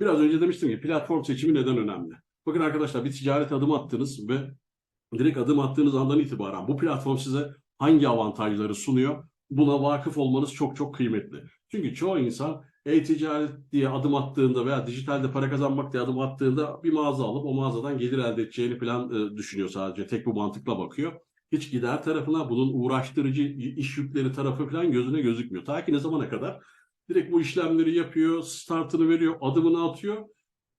Biraz önce demiştim ki platform seçimi neden önemli? Bakın arkadaşlar bir ticaret adım attınız ve direkt adım attığınız andan itibaren bu platform size hangi avantajları sunuyor? Buna vakıf olmanız çok çok kıymetli. Çünkü çoğu insan e-ticaret diye adım attığında veya dijitalde para kazanmak diye adım attığında bir mağaza alıp o mağazadan gelir elde edeceğini falan e, düşünüyor sadece. Tek bu mantıkla bakıyor. Hiç gider tarafına bunun uğraştırıcı iş yükleri tarafı falan gözüne gözükmüyor. Ta ki ne zamana kadar? Direkt bu işlemleri yapıyor, startını veriyor, adımını atıyor.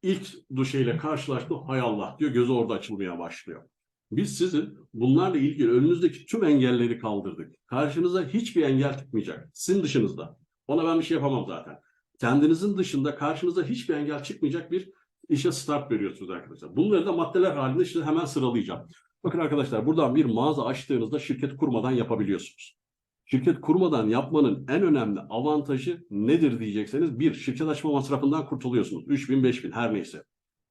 İlk duşeyle karşılaştı, hay Allah diyor, gözü orada açılmaya başlıyor. Biz sizin bunlarla ilgili önünüzdeki tüm engelleri kaldırdık. Karşınıza hiçbir engel çıkmayacak. Sizin dışınızda. Ona ben bir şey yapamam zaten. Kendinizin dışında karşınıza hiçbir engel çıkmayacak bir işe start veriyorsunuz arkadaşlar. Bunları da maddeler halinde işte hemen sıralayacağım. Bakın arkadaşlar buradan bir mağaza açtığınızda şirket kurmadan yapabiliyorsunuz. Şirket kurmadan yapmanın en önemli avantajı nedir diyecekseniz bir şirket açma masrafından kurtuluyorsunuz. 3000 5000 her neyse.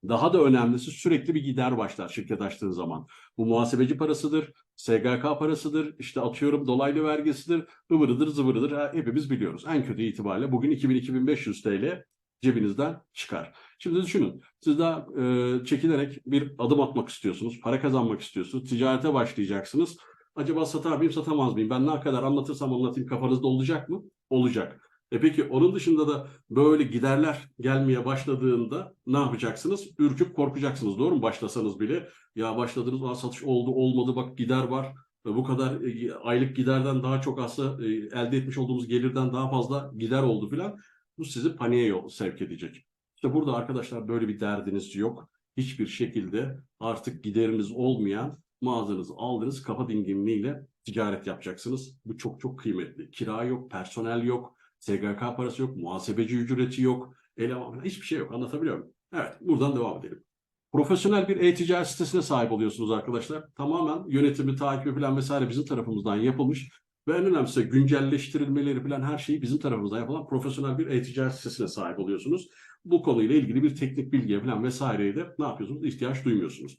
Daha da önemlisi sürekli bir gider başlar şirket açtığın zaman. Bu muhasebeci parasıdır, SGK parasıdır, işte atıyorum dolaylı vergisidir, ıvırıdır zıvırıdır Ha, hepimiz biliyoruz. En kötü itibariyle bugün 2000-2500 TL cebinizden çıkar. Şimdi düşünün siz daha e, çekilerek bir adım atmak istiyorsunuz, para kazanmak istiyorsunuz, ticarete başlayacaksınız. Acaba satar mıyım satamaz mıyım? Ben ne kadar anlatırsam anlatayım kafanızda olacak mı? Olacak. E peki onun dışında da böyle giderler gelmeye başladığında ne yapacaksınız? Ürküp korkacaksınız doğru mu? Başlasanız bile ya başladınız Aa, satış oldu olmadı bak gider var. Ve bu kadar e, aylık giderden daha çok aslında e, elde etmiş olduğumuz gelirden daha fazla gider oldu filan. Bu sizi paniğe yol sevk edecek. İşte burada arkadaşlar böyle bir derdiniz yok. Hiçbir şekilde artık gideriniz olmayan mağazanızı aldınız kafa dinginliğiyle ticaret yapacaksınız. Bu çok çok kıymetli. Kira yok, personel yok, SGK parası yok, muhasebeci ücreti yok, eleman hiçbir şey yok. Anlatabiliyor muyum? Evet, buradan devam edelim. Profesyonel bir e-ticaret sitesine sahip oluyorsunuz arkadaşlar. Tamamen yönetimi, takibi falan vesaire bizim tarafımızdan yapılmış. Ve en önemlisi güncelleştirilmeleri falan her şeyi bizim tarafımızdan yapılan profesyonel bir e-ticaret sitesine sahip oluyorsunuz. Bu konuyla ilgili bir teknik bilgiye falan vesaireye de ne yapıyorsunuz? İhtiyaç duymuyorsunuz.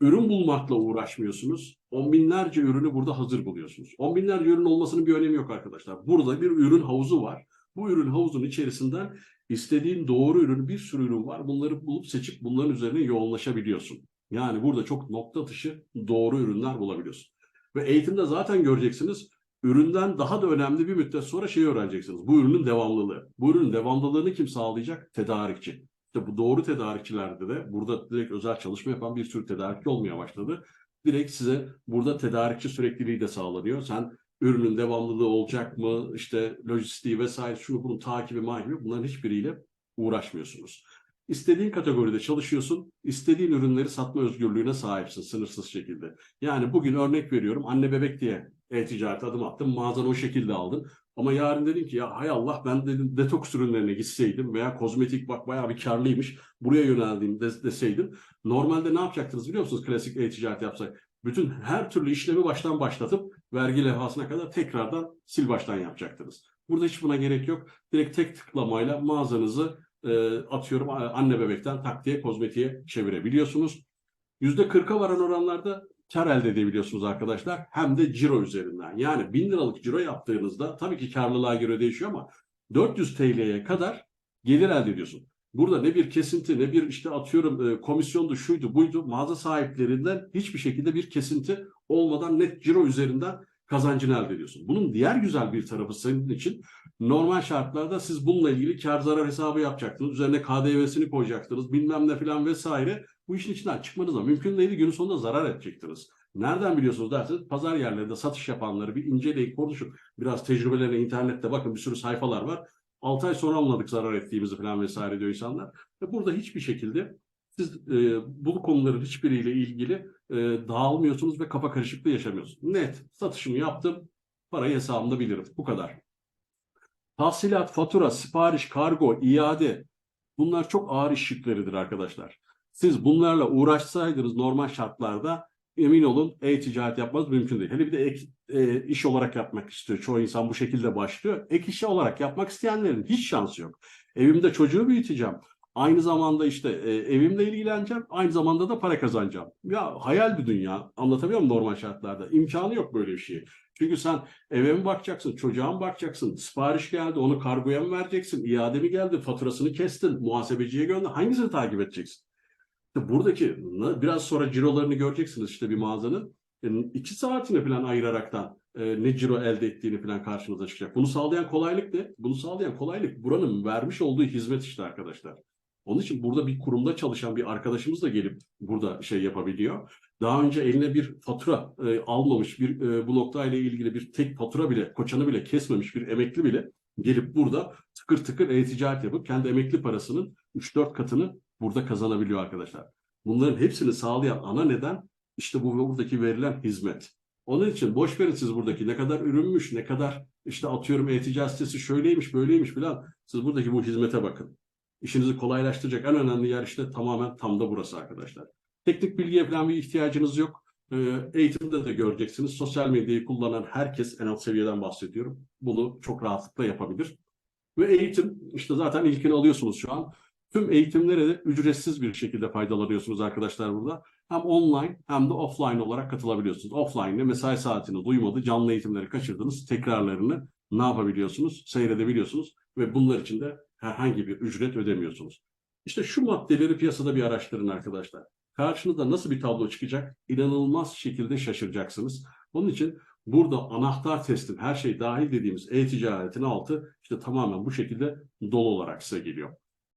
Ürün bulmakla uğraşmıyorsunuz. On binlerce ürünü burada hazır buluyorsunuz. On binlerce ürün olmasının bir önemi yok arkadaşlar. Burada bir ürün havuzu var. Bu ürün havuzunun içerisinden istediğin doğru ürün bir sürü ürün var. Bunları bulup seçip bunların üzerine yoğunlaşabiliyorsun. Yani burada çok nokta atışı doğru ürünler bulabiliyorsun. Ve eğitimde zaten göreceksiniz üründen daha da önemli bir müddet sonra şeyi öğreneceksiniz. Bu ürünün devamlılığı. Bu ürünün devamlılığını kim sağlayacak? Tedarikçi. İşte bu doğru tedarikçilerde de burada direkt özel çalışma yapan bir sürü tedarikçi olmaya başladı. Direkt size burada tedarikçi sürekliliği de sağlanıyor. Sen ürünün devamlılığı olacak mı, işte lojistiği vesaire şunu bunun takibi makibi bunların hiçbiriyle uğraşmıyorsunuz. İstediğin kategoride çalışıyorsun, istediğin ürünleri satma özgürlüğüne sahipsin sınırsız şekilde. Yani bugün örnek veriyorum anne bebek diye e-ticaret adım attım, mağazanı o şekilde aldın. Ama yarın dedim ki ya hay Allah ben dedim detoks ürünlerine gitseydim veya kozmetik bak bayağı bir karlıymış buraya yöneldiğim de, deseydim. Normalde ne yapacaktınız biliyor musunuz klasik e-ticaret yapsak? Bütün her türlü işlemi baştan başlatıp vergi levhasına kadar tekrardan sil baştan yapacaktınız. Burada hiç buna gerek yok. Direkt tek tıklamayla mağazanızı e, atıyorum anne bebekten tak diye kozmetiğe çevirebiliyorsunuz. %40'a varan oranlarda kar elde edebiliyorsunuz arkadaşlar. Hem de ciro üzerinden. Yani 1000 liralık ciro yaptığınızda tabii ki karlılığa göre değişiyor ama 400 TL'ye kadar gelir elde ediyorsun. Burada ne bir kesinti ne bir işte atıyorum e, komisyondu şuydu buydu mağaza sahiplerinden hiçbir şekilde bir kesinti olmadan net ciro üzerinden kazancını elde ediyorsun. Bunun diğer güzel bir tarafı senin için normal şartlarda siz bununla ilgili kar zarar hesabı yapacaktınız. Üzerine KDV'sini koyacaktınız bilmem ne falan vesaire. Bu işin içinden çıkmanız da mümkün değil. Günün sonunda zarar edecektiniz. Nereden biliyorsunuz derseniz pazar yerlerinde satış yapanları bir inceleyin konuşun. Biraz tecrübelerine internette bakın bir sürü sayfalar var. 6 ay sonra anladık zarar ettiğimizi falan vesaire diyor insanlar. Ve burada hiçbir şekilde siz e, bu konuların hiçbiriyle ilgili e, dağılmıyorsunuz ve kafa karışıklığı yaşamıyorsunuz. Net satışımı yaptım, parayı hesabımda bilirim. Bu kadar. Tahsilat, fatura, sipariş, kargo, iade bunlar çok ağır iş yükleridir arkadaşlar. Siz bunlarla uğraşsaydınız normal şartlarda emin olun e-ticaret yapmanız mümkün değil. Hele bir de ek, e, iş olarak yapmak istiyor. Çoğu insan bu şekilde başlıyor. Ek işi olarak yapmak isteyenlerin hiç şansı yok. Evimde çocuğu büyüteceğim. Aynı zamanda işte e, evimle ilgileneceğim. Aynı zamanda da para kazanacağım. Ya hayal bir dünya. Anlatabiliyor muyum normal şartlarda? İmkanı yok böyle bir şey. Çünkü sen eve mi bakacaksın, çocuğa mı bakacaksın, sipariş geldi, onu kargoya mı vereceksin, iade mi geldi, faturasını kestin, muhasebeciye gönder, hangisini takip edeceksin? Buradaki biraz sonra cirolarını göreceksiniz işte bir mağazanın. E, iki saatini falan ayıraraktan e, ne ciro elde ettiğini falan karşınıza çıkacak. Bunu sağlayan kolaylık ne? Bunu sağlayan kolaylık buranın vermiş olduğu hizmet işte arkadaşlar. Onun için burada bir kurumda çalışan bir arkadaşımız da gelip burada şey yapabiliyor. Daha önce eline bir fatura e, almamış, bir e, bu noktayla ilgili bir tek fatura bile, koçanı bile kesmemiş bir emekli bile gelip burada tıkır tıkır e-ticaret yapıp kendi emekli parasının 3-4 katını burada kazanabiliyor arkadaşlar. Bunların hepsini sağlayan ana neden işte bu buradaki verilen hizmet. Onun için boş verin siz buradaki ne kadar ürünmüş, ne kadar işte atıyorum e-ticaret sitesi şöyleymiş, böyleymiş filan. Siz buradaki bu hizmete bakın. İşinizi kolaylaştıracak en önemli yer işte tamamen tam da burası arkadaşlar. Teknik bilgiye falan bir ihtiyacınız yok. Ee, Eğitimde de göreceksiniz. Sosyal medyayı kullanan herkes en alt seviyeden bahsediyorum. Bunu çok rahatlıkla yapabilir. Ve eğitim işte zaten ilkini alıyorsunuz şu an. Tüm eğitimlere de ücretsiz bir şekilde faydalanıyorsunuz arkadaşlar burada. Hem online hem de offline olarak katılabiliyorsunuz. Offline'de mesai saatini duymadı, canlı eğitimleri kaçırdınız, tekrarlarını ne yapabiliyorsunuz? Seyredebiliyorsunuz ve bunlar için de herhangi bir ücret ödemiyorsunuz. İşte şu maddeleri piyasada bir araştırın arkadaşlar. Karşınıza nasıl bir tablo çıkacak? İnanılmaz şekilde şaşıracaksınız. Onun için burada anahtar testin her şey dahil dediğimiz e-ticaretin altı işte tamamen bu şekilde dolu olarak size geliyor.